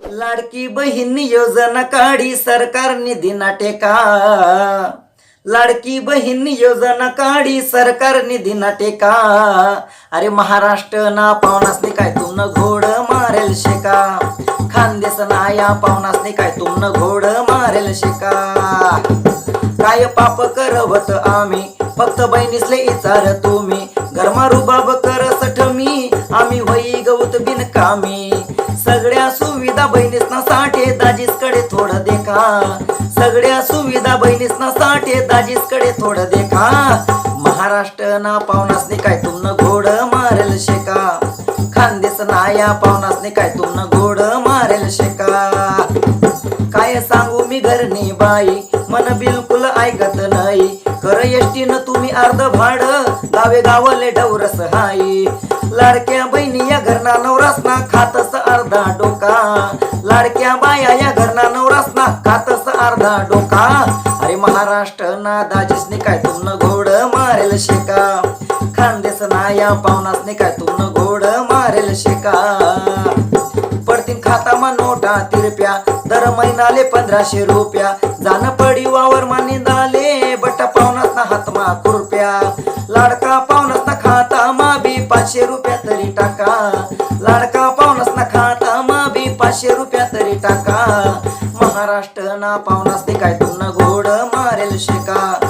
लाडकी बहीण योजना काढी सरकार निधीना टेका. लाडकी बहीण योजना काढी सरकार निधी टेका. अरे महाराष्ट्र ना पावनासने काय तुमनं घोड मारेल शेका. खानदेश ना या पावनासने काय तुमनं घोड मारेल शेका. काय पाप करवत आम्ही फक्त बहिणीसले इचार तुम्ही. गरमा रुबाब कर सठ मी आम्ही वही गवत बिनकामी सगळ्या सुविधा बहिणीसना साठे दाजीसकडे थोडं देखा. सगळ्या सुविधा बहिणीसना साठे दाजीसकडे थोडं देखा. महाराष्ट्र ना पावनासने काय तुमनं घोड मारेल शेका. खानदेस ना या पावनासने काय तुमनं घोड मारेल शेका. काय सांगू मी घरनी बाई मन बिलकुल ऐकत नाही. कर एसटीनं तुम्ही अर्ध भाड गावे गावले डवरस हाई. लाडक्या बहिणी या घरना नवरासना खातस अर्धा डोका. लाडक्या बाया या घरना नवरासना खातस अर्धा डोका. अरे महाराष्ट्र ना दाजीसने काय तुमनं घोड मारेल शेका. खानदेस ना या पाहुणासने काय तुमनं घोड मारेल शेका. पडतीन खातामा नोटा तिरप्या दर महिनाले पंधराशे रुपया. जाण पडी वावर मानी दाले बट्टा पावनासना हातमा खुरप्या. टाका लाडका पावनासना खाता मा बी पाचशे रुपया तरी टाका. महाराष्ट्र ना पावनासने काय तुमनं गोड मारेल शेका.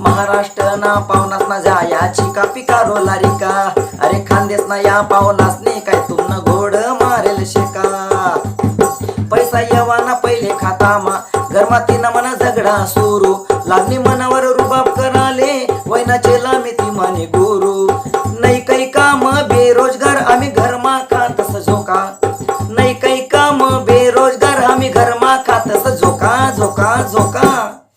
महाराष्ट्र ना पावनासना जायाची का पिका रोलारी का अरे खानदेसना या पावनासने काय तुमनं गोड मारेल शेका. पैसा येवाना पहिले खाता मा गरमाती ना मना झगडा सुरू. लागणी मनावर रुबाब कराले वैनाचे लामी ती माने गुरु. बेरोजगार का तस झोका झोका झोका?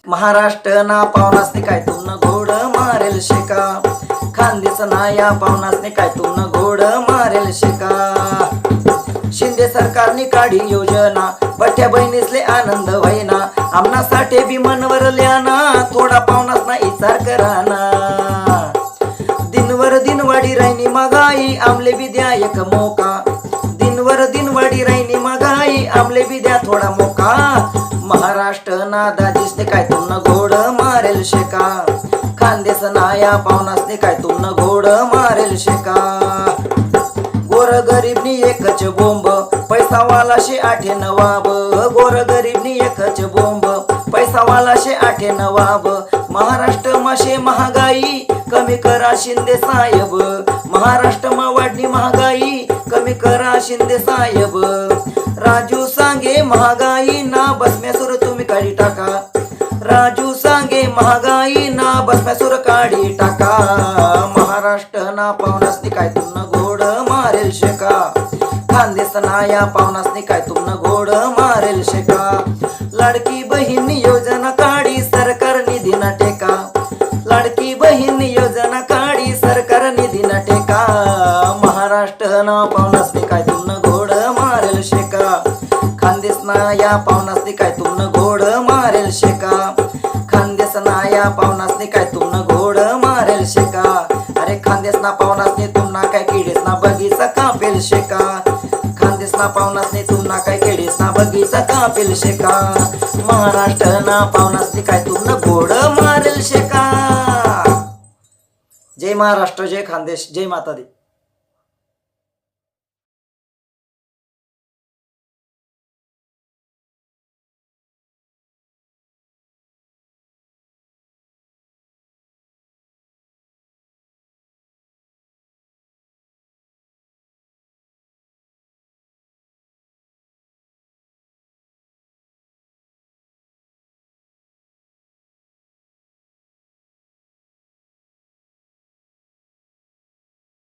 महाराष्ट्र ना पावनासने काय तुमनं घोड मारेल शेका. खानदेश ना या पावनासने काय तुमनं घोड मारेल शेका. शिंदे सरकारने काढी योजना बठ्या बहिणीसले आनंद व्हायना. आमनासाठी बी मनवर ल्याना थोडा पावनास ना इचार कराना. दिनवर दिनवाडी राहिनी महागाई आमले बी द्या एक मोका. दिनवर दिनवाडी राहिनी महागाई आमले बी द्या थोडा मोका. महाराष्ट्र नादा दिसते काय तुमनं घोड मारेल शेका. खानदेस नाया पावनासने काय तुमनं घोड मारेल शेका. गोर गरीबनी एकच बोंब पैसा वाला शे आठे नवाब. गोर गरीबनी एकच बोंब पैसा वाला शे आठे नवाब. महाराष्ट्र माशे महागाई कमी करा शिंदे साहेब. महाराष्ट्र मा वाढली महागाई कमी करा शिंदे साहेब. राजू सांगे महागाई ना बसम्यासुर तुम्ही काढी टाका. राजू सांगे महागाई ना बसम्यासुर काढी टाका. महाराष्ट्र ना पावनासनी काय तुमनं घोड मारेल शेका. खानदेस ना या पावनासनी काय तुमनं घोड मारेल शेका. लाडकी बहीण योजना काढी सरकार निधी ना टेका. लाडकी बहीण योजना काढी सरकार निधी ना टेका. महाराष्ट्र ना पावनासनी काय तुमनं शेका. खानदेसना या पावनासनी काय तुमनं घोड मारेल शेका. खानदेसना या पावनासनी काय तुमनं घोड मारेल शेका. अरे खानदेश ना पावनासनी तुमना काय किडीस ना बगीचा कापेल शेका. खानदेसना ना पावनासनी तुमना काय किडीस ना बगीचा कापेल शेका. महाराष्ट्र ना पावनासनी काय तुमनं घोड मारेल शेका. जय महाराष्ट्र जय खानदेश जय माता दी